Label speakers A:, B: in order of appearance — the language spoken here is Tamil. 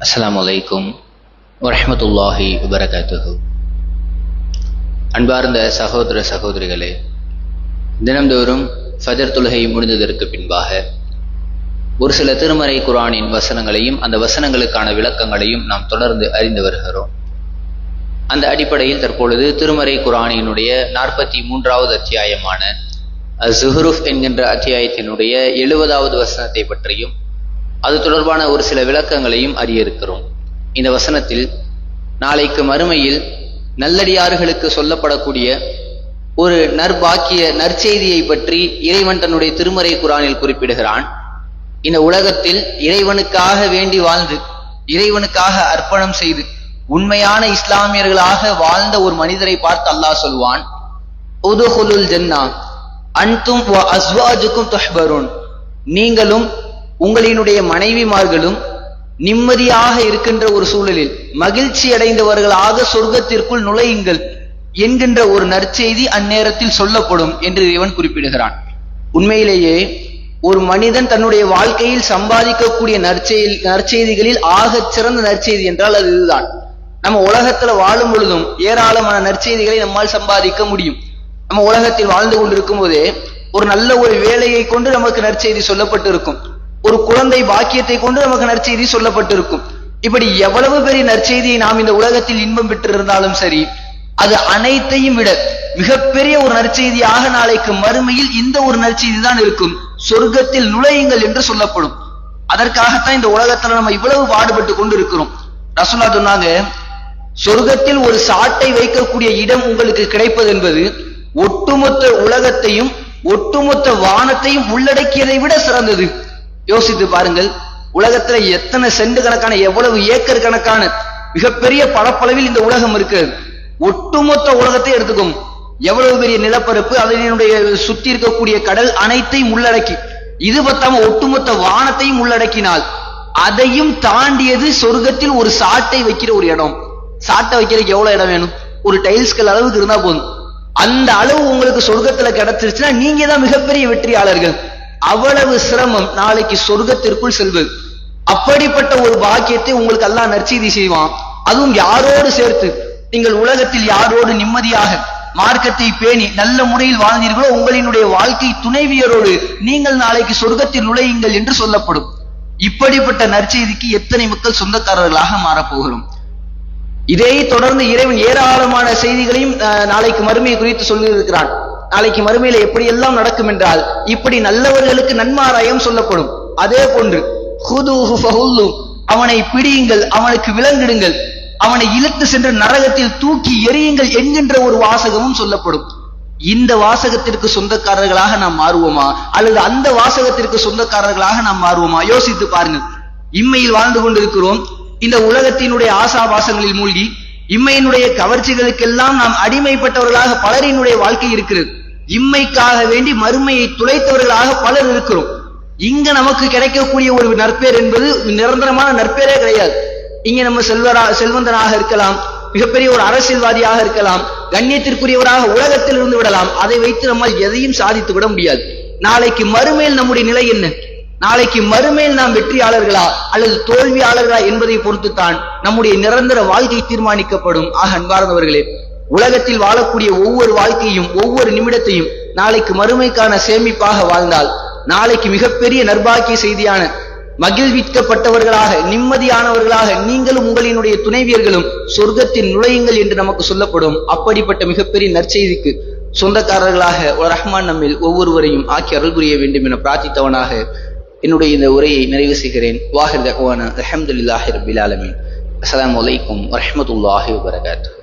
A: அஸ்லாம் வலைக்கும் வரமத்துல்லாஹி வபரகாத்துஹு அன்பார்ந்த சகோதர சகோதரிகளே தினம்தோறும் ஃபஜர் தொழுகை முடிந்ததற்கு பின்பாக ஒரு சில திருமறை குரானின் வசனங்களையும் அந்த வசனங்களுக்கான விளக்கங்களையும் நாம் தொடர்ந்து அறிந்து வருகிறோம். அந்த அடிப்படையில் தற்பொழுது திருமறை குரானினுடைய நாற்பத்தி மூன்றாவது அத்தியாயமான ஜுஹ்ருஃப் என்கின்ற அத்தியாயத்தினுடைய எழுபதாவது வசனத்தை பற்றியும் அது தொடர்பான ஒரு சில விளக்கங்களையும் அறிய இருக்கிறோம் இந்த வசனத்தில் நாளைக்கு மறுமையில் நல்லடியார்களுக்கு சொல்லப்படக்கூடிய ஒரு நற்பாக்கிய நற்செய்தியை பற்றி இறைவன் தன்னுடைய திருமறை குரானில் குறிப்பிடுகிறான். இந்த உலகத்தில் இறைவனுக்காக வேண்டி வாழ்ந்து இறைவனுக்காக அர்ப்பணம் செய்து உண்மையான இஸ்லாமியர்களாக வாழ்ந்த ஒரு மனிதரை பார்த்து அல்லாஹ் சொல்வான் உதுஹுலுல் ஜன்னா அன்தும் அஸ்வாஜுக்கும் துஹ்பருன். நீங்களும் உங்களினுடைய மனைவிமார்களும் நிம்மதியாக இருக்கின்ற ஒரு சூழலில் மகிழ்ச்சி அடைந்தவர்களாக சொர்க்கத்திற்குள் நுழையுங்கள் என்கின்ற ஒரு நற்செய்தி அந்நேரத்தில் சொல்லப்படும் என்று இவன் குறிப்பிடுகிறான். உண்மையிலேயே ஒரு மனிதன் தன்னுடைய வாழ்க்கையில் சம்பாதிக்கக்கூடிய நற்செய்தி நற்செய்திகளில் ஆகச் சிறந்த நற்செய்தி என்றால் அது இதுதான். நம்ம உலகத்துல வாழும் பொழுதும் ஏராளமான நற்செய்திகளை நம்மால் சம்பாதிக்க முடியும். நம்ம உலகத்தில் வாழ்ந்து கொண்டிருக்கும் போதே ஒரு நல்ல ஒரு வேலையை கொண்டு நமக்கு நற்செய்தி சொல்லப்பட்டு இருக்கும் ஒரு குழந்தை பாக்கியத்தை கொண்டு நமக்கு நற்செய்தி சொல்லப்பட்டிருக்கும். இப்படி எவ்வளவு பெரிய நற்செய்தியை நாம் இந்த உலகத்தில் இன்பம் பெற்றிருந்தாலும் சரி அது அனைத்தையும் விட மிகப்பெரிய ஒரு நற்செய்தியாக நாளைக்கு மறுமையில் இந்த ஒரு நற்செய்தி தான் இருக்கும். சொர்க்கத்தில் நுழையுங்கள் என்று சொல்லப்படும். அதற்காகத்தான் இந்த உலகத்துல நம்ம இவ்வளவு பாடுபட்டு கொண்டு இருக்கிறோம் ரசுல்லா சொன்னாங்க சொர்க்கத்தில் ஒரு சாட்டை வைக்கக்கூடிய இடம் உங்களுக்கு கிடைப்பது என்பது ஒட்டுமொத்த உலகத்தையும் ஒட்டுமொத்த வானத்தையும் உள்ளடக்கியதை விட சிறந்தது. யோசித்து பாருங்கள் உலகத்துல எத்தனை செண்டு கணக்கான எவ்வளவு ஏக்கர் கணக்கான மிகப்பெரிய பரப்பளவில் இந்த உலகம் இருக்கு. ஒட்டுமொத்த உலகத்தை எடுத்துக்கும். எவ்வளவு பெரிய நிலப்பரப்பு அதனுடைய சுத்தி இருக்கக்கூடிய கடல் அனைத்தையும் உள்ளடக்கி இது பத்தாம ஒட்டுமொத்த வானத்தையும் உள்ளடக்கினால் அதையும் தாண்டியது சொர்க்கத்தில் ஒரு சாட்டை வைக்கிற ஒரு இடம். சாட்டை வைக்கிறதுக்கு எவ்வளவு இடம் வேணும்? ஒரு டைல்ஸ்கள் அளவுக்கு இருந்தா போதும். அந்த அளவு உங்களுக்கு சொர்க்கத்துல கிடைச்சிருச்சுன்னா நீங்க தான் மிகப்பெரிய வெற்றியாளர்கள். அவ்வளவு சிரமம் நாளைக்கு சொர்க்கத்திற்குள் செல்வது. அப்படிப்பட்ட ஒரு பாக்கியத்தை உங்களுக்கு எல்லாம் நற்செய்தி செய்வான். அதுவும் யாரோடு சேர்த்து? நீங்கள் உலகத்தில் யாரோடு நிம்மதியாக மார்க்கத்தை பேணி நல்ல முறையில் வாழ்ந்தீர்களோ உங்களினுடைய வாழ்க்கை துணைவியரோடு நீங்கள் நாளைக்கு சொர்க்கத்தில் நுழையுங்கள் என்று சொல்லப்படும். இப்படிப்பட்ட நற்செய்திக்கு எத்தனை மக்கள் சொந்தக்காரர்களாக மாறப்போகிறோம். இதை தொடர்ந்து இறைவன் ஏராளமான செய்திகளையும் நாளைக்கு மறுமையை குறித்து சொல்லியிருக்கிறான். நாளைக்கு மறுமையில எப்படி எல்லாம் நடக்கும் என்றால் இப்படி நல்லவர்களுக்கு நன்மாராயம் சொல்லப்படும். அதே போன்று அவனை பிடியுங்கள் அவனுக்கு விலங்கிடுங்கள். அவனை இழுத்து சென்று நரகத்தில் தூக்கி எரியுங்கள் என்கின்ற ஒரு வாசகமும் சொல்லப்படும். இந்த வாசகத்திற்கு சொந்தக்காரர்களாக நாம் மாறுவோமா? அல்லது அந்த வாசகத்திற்கு சொந்தக்காரர்களாக நாம் மாறுவோமா? யோசித்து பாருங்கள். இம்மையில் வாழ்ந்து கொண்டிருக்கிறோம். இந்த உலகத்தினுடைய ஆசாபாசங்களில் மூழ்கி இம்மையினுடைய கவர்ச்சிகளுக்கெல்லாம் நாம் அடிமைப்பட்டவர்களாக பலரினுடைய வாழ்க்கை இருக்கிறது. இம்மைக்காக வேண்டி மறுமையை துளைத்தவர்களாக பலர் இருக்கிறோம். இங்க நமக்கு கிடைக்கக்கூடிய ஒரு நற்பேர் என்பது நிரந்தரமான நற்பேரே கிடையாது. இங்க நம்ம செல்வரா செல்வந்தனாக இருக்கலாம் மிகப்பெரிய ஒரு அரசியல்வாதியாக இருக்கலாம் கண்ணியத்திற்குரியவராக உலகத்தில் இருந்து விடலாம். அதை வைத்து நம்மால் எதையும் சாதித்து விட முடியாது. நாளைக்கு மறுமையில் நம்முடைய நிலை என்ன? நாளைக்கு மறுமையில் நாம் வெற்றியாளர்களா அல்லது தோல்வியாளர்களா என்பதை பொறுத்துத்தான் நம்முடைய நிரந்தர வாழ்க்கை தீர்மானிக்கப்படும். ஆக அன்பார்ந்தவர்களே உலகத்தில் வாழக்கூடிய ஒவ்வொரு வாழ்க்கையும் ஒவ்வொரு நிமிடத்தையும் நாளைக்கு மறுமைக்கான சேமிப்பாக வாழ்ந்தால் நாளைக்கு மிகப்பெரிய நர்பாக்கிய செய்தியான மகிழ்விக்கப்பட்டவர்களாக நிம்மதியானவர்களாக நீங்களும் உங்களினுடைய துணைவியர்களும் சொர்க்கத்தில் நுழையுங்கள் என்று நமக்கு சொல்லப்படும் அப்படிப்பட்ட மிகப்பெரிய நற்செய்திக்கு சொந்தக்காரர்களாக ரஹ்மான் நம்மில் ஒவ்வொருவரையும் ஆக்கி அருள் புரிய வேண்டும் என பிரார்த்தித்தவனாக என்னுடைய இந்த உரையை நிறைவு செய்கிறேன். வாஹிர் தகவான அஹமதுல்லாஹி ரபில் ஆலமின். அஸ்லாம் வலைக்கும் வரமத்துல்லாஹி வரகாத்து